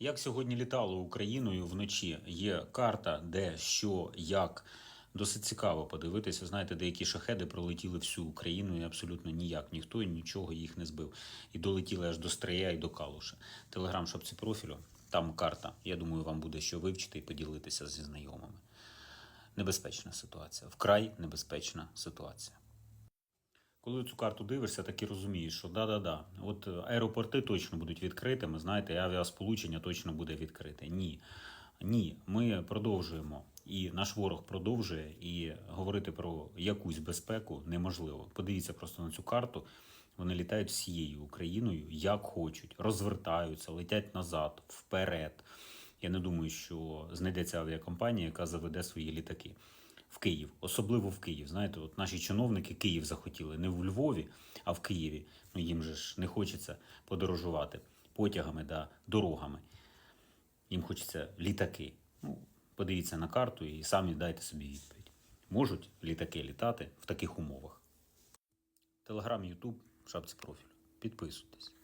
Як сьогодні літало Україною вночі? Є карта, де, що, як. Досить цікаво подивитися. Знаєте, деякі шахеди пролетіли всю Україну і абсолютно ніяк, ніхто і нічого їх не збив. І долетіли аж до Стрия і до Калуша. Телеграм шапці профілю, там карта. Я думаю, вам буде що вивчити і поділитися зі знайомими. Небезпечна ситуація, вкрай небезпечна ситуація. Коли цю карту дивишся, так і розумієш, що да-да-да, от аеропорти точно будуть відкритими, знаєте, авіасполучення точно буде відкрите. Ні. Ні, ми продовжуємо, і наш ворог продовжує, і говорити про якусь безпеку неможливо. Подивіться просто на цю карту. Вони літають всією Україною, як хочуть, розвертаються, летять назад, вперед. Я не думаю, що знайдеться авіакомпанія, яка заведе свої літаки в Київ, особливо в Київ. Знаєте, от наші чиновники Київ захотіли не в Львові, а в Києві. Ну їм же ж не хочеться подорожувати потягами да дорогами. Їм хочеться літаки. Ну, подивіться на карту і самі дайте собі відповідь. Можуть літаки літати в таких умовах. Телеграм, Ютуб, шапці профілю. Підписуйтесь.